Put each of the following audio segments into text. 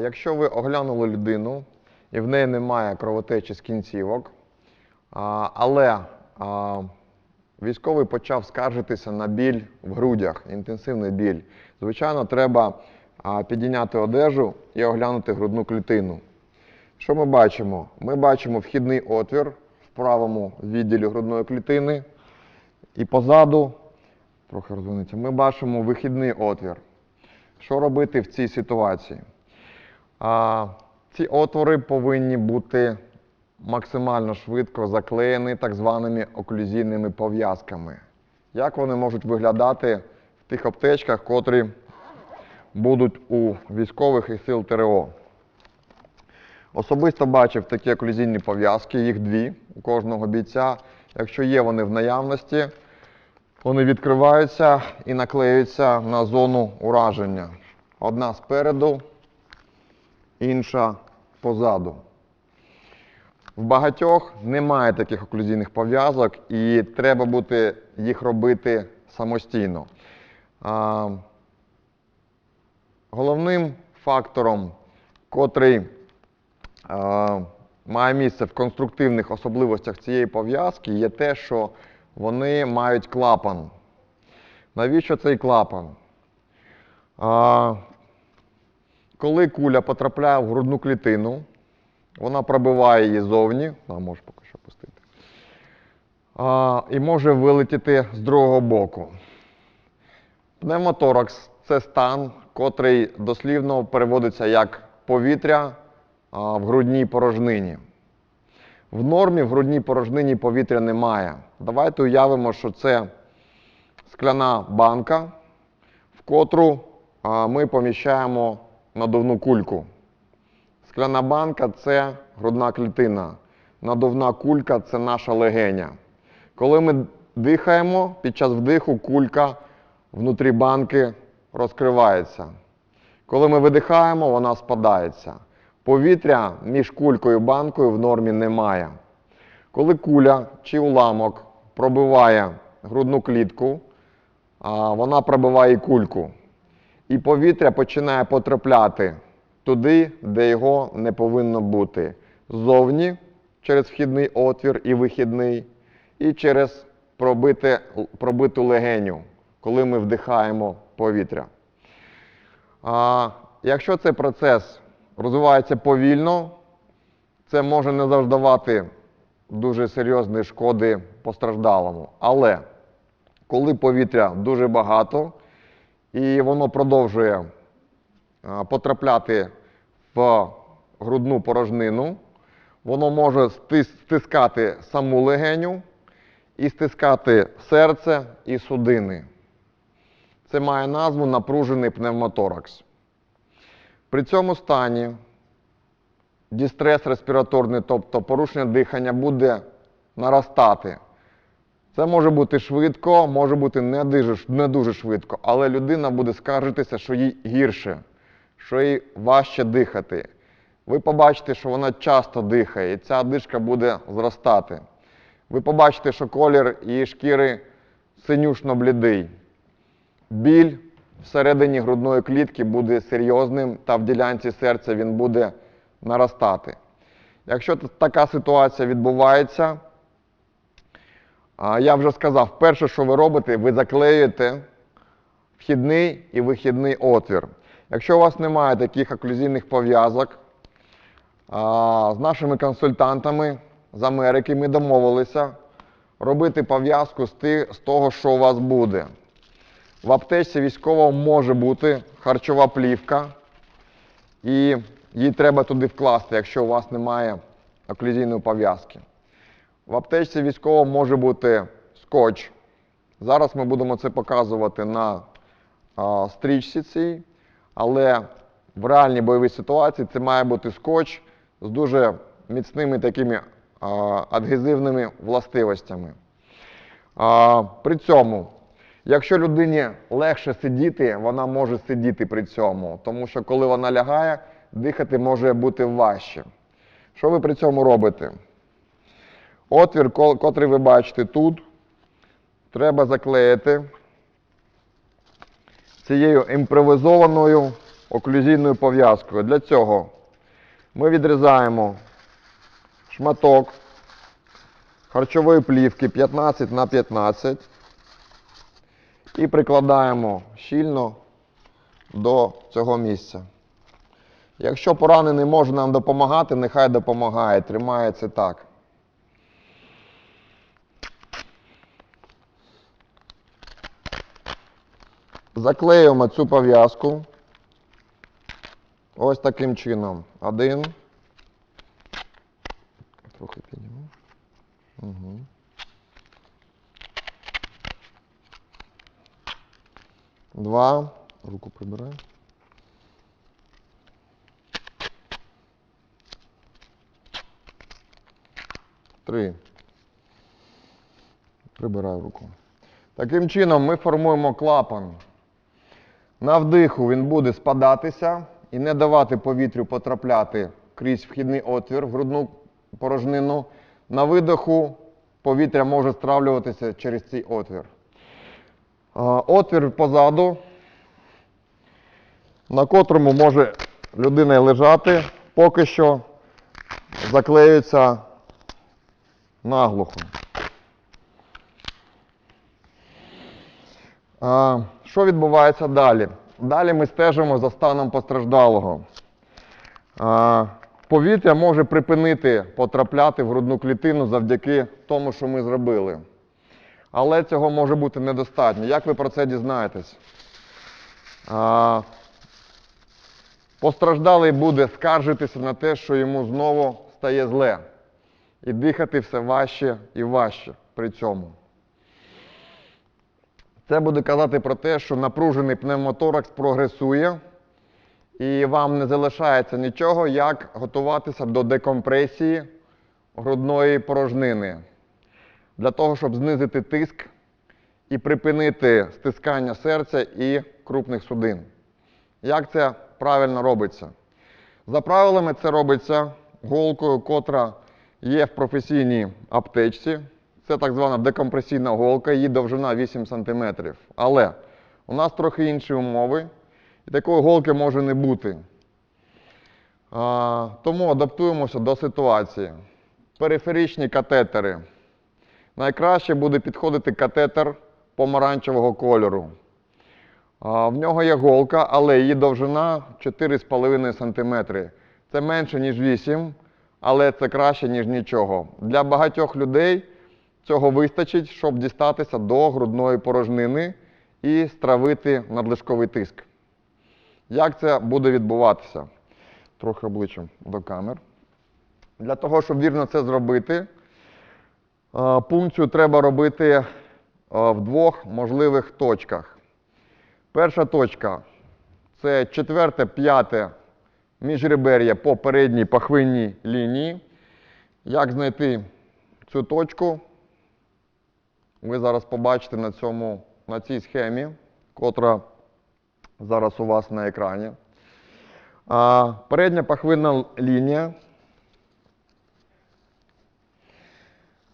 Якщо ви оглянули людину і в неї немає кровотечі з кінцівок, але військовий почав скаржитися на біль в грудях, інтенсивний біль, звичайно, треба підійняти одежу і оглянути грудну клітину. Що ми бачимо? Ми бачимо вхідний отвір в правому відділі грудної клітини, і позаду, трохи розвинеться, ми бачимо вихідний отвір. Що робити в цій ситуації? Ці отвори повинні бути максимально швидко заклеєні так званими оклюзійними пов'язками. Як вони можуть виглядати в тих аптечках, котрі будуть у військових і сил ТРО? Особисто бачив такі оклюзійні пов'язки, їх дві у кожного бійця. Якщо є вони в наявності, вони відкриваються і наклеюються на зону ураження. Одна спереду, інша позаду. В багатьох немає таких оклюзійних пов'язок і треба буде їх робити самостійно. А, головним фактором, котрий а, має місце в конструктивних особливостях цієї пов'язки, є те, що вони мають клапан. Навіщо цей клапан? А, коли куля потрапляє в грудну клітину, вона пробиває її зовні, а можеш поки що пустити, а, і може вилетіти з другого боку. Пневмоторакс це стан, котрий дослівно переводиться як повітря а, в грудній порожнині. В нормі в грудній порожнині повітря немає. Давайте уявимо, що це скляна банка, в котру а, ми поміщаємо надувну кульку. Скляна банка це грудна клітина. Надувна кулька це наша легеня. Коли ми дихаємо, під час вдиху кулька внутрі банки розкривається. Коли ми видихаємо, вона спадається. Повітря між кулькою і банкою в нормі немає. Коли куля чи уламок пробиває грудну клітку, вона пробиває і кульку. І повітря починає потрапляти туди, де його не повинно бути. Ззовні через вхідний отвір і вихідний, і через пробите, пробиту легеню, коли ми вдихаємо повітря. А, якщо цей процес розвивається повільно, це може не завдавати дуже серйозної шкоди постраждалому. Але коли повітря дуже багато і воно продовжує потрапляти в грудну порожнину, воно може стискати саму легеню і стискати серце і судини. Це має назву напружений пневмоторакс. При цьому стані дістрес респіраторний, тобто порушення дихання, буде наростати. Це може бути швидко, може бути не дуже, не дуже швидко, але людина буде скаржитися, що їй гірше, що їй важче дихати. Ви побачите, що вона часто дихає, і ця одишка буде зростати. Ви побачите, що колір її шкіри синюшно-блідий. Біль всередині грудної клітки буде серйозним, та в ділянці серця він буде наростати. Якщо така ситуація відбувається, я вже сказав, перше, що ви робите, ви заклеюєте вхідний і вихідний отвір. Якщо у вас немає таких оклюзійних пов'язок, з нашими консультантами з Америки ми домовилися робити пов'язку з, того, що у вас буде. В аптечці військового може бути харчова плівка, і її треба туди вкласти, якщо у вас немає оклюзійної пов'язки. В аптечці військового може бути скотч. Зараз ми будемо це показувати на а, стрічці цій, але в реальній бойовій ситуації це має бути скотч з дуже міцними такими а, адгезивними властивостями. А, при цьому, якщо людині легше сидіти, вона може сидіти при цьому, тому що коли вона лягає, дихати може бути важче. Що ви при цьому робите? Отвір, котрий ви бачите тут, треба заклеїти цією імпровізованою оклюзійною пов'язкою. Для цього ми відрізаємо шматок харчової плівки 15 на 15 і прикладаємо щільно до цього місця. Якщо поранений може нам допомагати, нехай допомагає, тримається так. Заклеюємо цю пов'язку. Ось таким чином. Один. Трохи підніму. Угу. Два. Руку прибираю. Три. Прибираю руку. Таким чином ми формуємо клапан. На вдиху він буде спадатися і не давати повітрю потрапляти крізь вхідний отвір в грудну порожнину. На видиху повітря може стравлюватися через цей отвір. Отвір позаду, на котрому може людина лежати, поки що заклеюється наглухо. Що відбувається далі? Далі ми стежимо за станом постраждалого. Повітря може припинити потрапляти в грудну клітину завдяки тому, що ми зробили. Але цього може бути недостатньо. Як ви про це дізнаєтесь? Постраждалий буде скаржитися на те, що йому знову стає зле. І дихати все важче і важче при цьому. Це буде казати про те, що напружений пневмоторакс прогресує, і вам не залишається нічого, як готуватися до декомпресії грудної порожнини. Для того, щоб знизити тиск і припинити стискання серця і крупних судин. Як це правильно робиться? За правилами, це робиться голкою, котра є в професійній аптечці. Це так звана декомпресійна голка, її довжина 8 см. Але у нас трохи інші умови, і такої голки може не бути. А, тому адаптуємося до ситуації. Периферичні катетери. Найкраще буде підходити катетер помаранчевого кольору. А, в нього є голка, але її довжина 4,5 см. Це менше, ніж 8 але це краще, ніж нічого. Для багатьох людей цього вистачить, щоб дістатися до грудної порожнини і стравити надлишковий тиск. Як це буде відбуватися? Трохи обличчям до камер. Для того, щоб вірно це зробити, е, пункцію треба робити е, в двох можливих точках. Перша точка це четверте, п'яте міжребер'я по передній пахвинній лінії. Як знайти цю точку? Ви зараз побачите на, цьому, на цій схемі, котра зараз у вас на екрані. А, передня пахвинна лінія.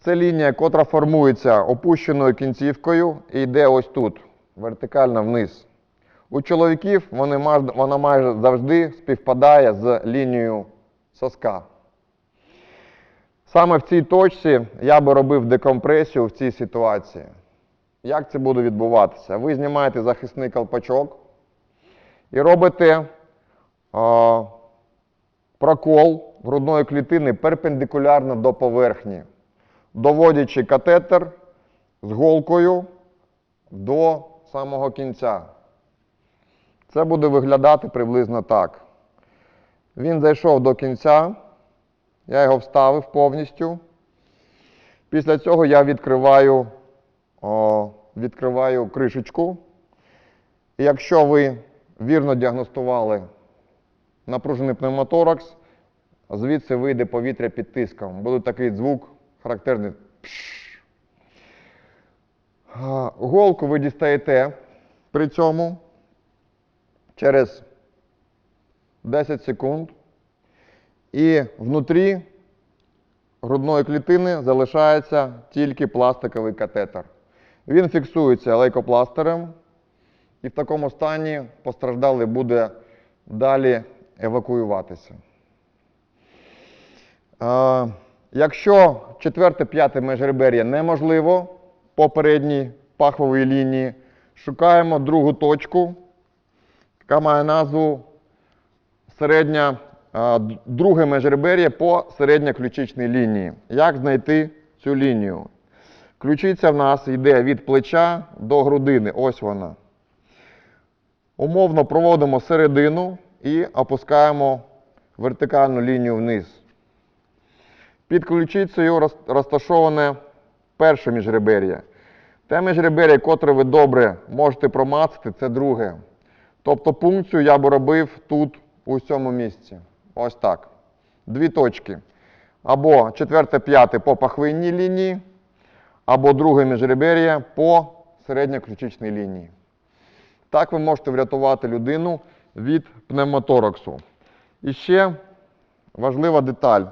Це лінія, котра формується опущеною кінцівкою і йде ось тут, вертикально вниз. У чоловіків вони, вона майже завжди співпадає з лінією соска. Саме в цій точці я би робив декомпресію в цій ситуації. Як це буде відбуватися? Ви знімаєте захисний колпачок і робите а, прокол грудної клітини перпендикулярно до поверхні, доводячи катетер з голкою до самого кінця. Це буде виглядати приблизно так. Він зайшов до кінця, я його вставив повністю. Після цього я відкриваю, о, відкриваю кришечку. І якщо ви вірно діагностували напружений пневмоторакс, звідси вийде повітря під тиском. Буде такий звук характерний. Пш. Голку ви дістаєте при цьому через 10 секунд. І внутрі грудної клітини залишається тільки пластиковий катетер. Він фіксується лейкопластирем, і в такому стані постраждалий буде далі евакуюватися. Якщо четверте-п'яте межребер'я неможливо по передній пахвовій лінії, шукаємо другу точку, яка має назву середня, друге межребер'я по середньоключичній лінії. Як знайти цю лінію? Ключиця в нас йде від плеча до грудини. Ось вона. Умовно проводимо середину і опускаємо вертикальну лінію вниз. Під ключицею розташоване перше міжребер'я. Те міжребер'я, котре ви добре можете промацати, це друге. Тобто пункцію я б робив тут, у цьому місці. Ось так. Дві точки. Або четверте-п'яте по пахвинній лінії, або друге міжребер'я по середньоключичній лінії. Так ви можете врятувати людину від пневмотораксу. І ще важлива деталь.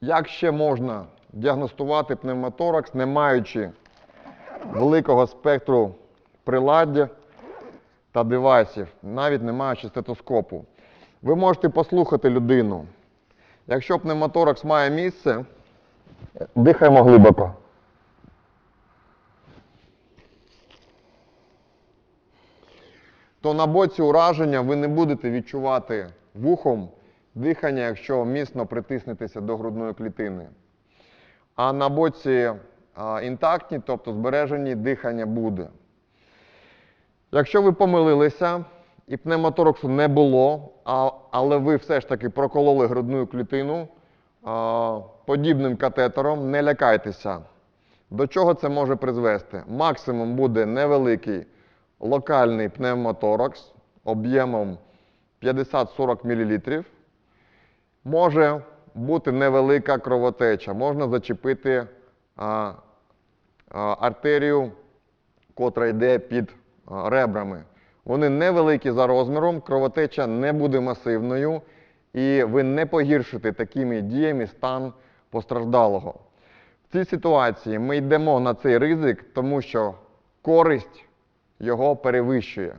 Як ще можна діагностувати пневмоторакс, не маючи великого спектру приладдя та девайсів, навіть не маючи стетоскопу? Ви можете послухати людину. Якщо пневмоторакс має місце, дихаємо глибоко. то на боці ураження ви не будете відчувати вухом дихання, якщо міцно притиснетеся до грудної клітини. А на боці інтактні, тобто збережені, дихання буде. Якщо ви помилилися і пневмотораксу не було, а, але ви все ж таки прокололи грудну клітину а, подібним катетером, не лякайтеся. До чого це може призвести? Максимум буде невеликий локальний пневмоторакс об'ємом 50-40 мл. Може бути невелика кровотеча, можна зачепити а, а, артерію, котра йде під ребрами. Вони невеликі за розміром, кровотеча не буде масивною, і ви не погіршите такими діями стан постраждалого. В цій ситуації ми йдемо на цей ризик, тому що користь його перевищує.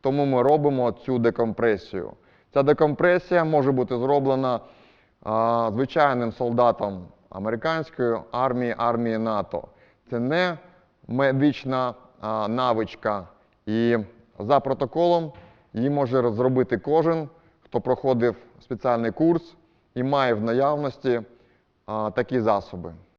Тому ми робимо цю декомпресію. Ця декомпресія може бути зроблена а, звичайним солдатом американської армії, армії НАТО. Це не медична а, навичка. І за протоколом її може зробити кожен, хто проходив спеціальний курс і має в наявності а, такі засоби.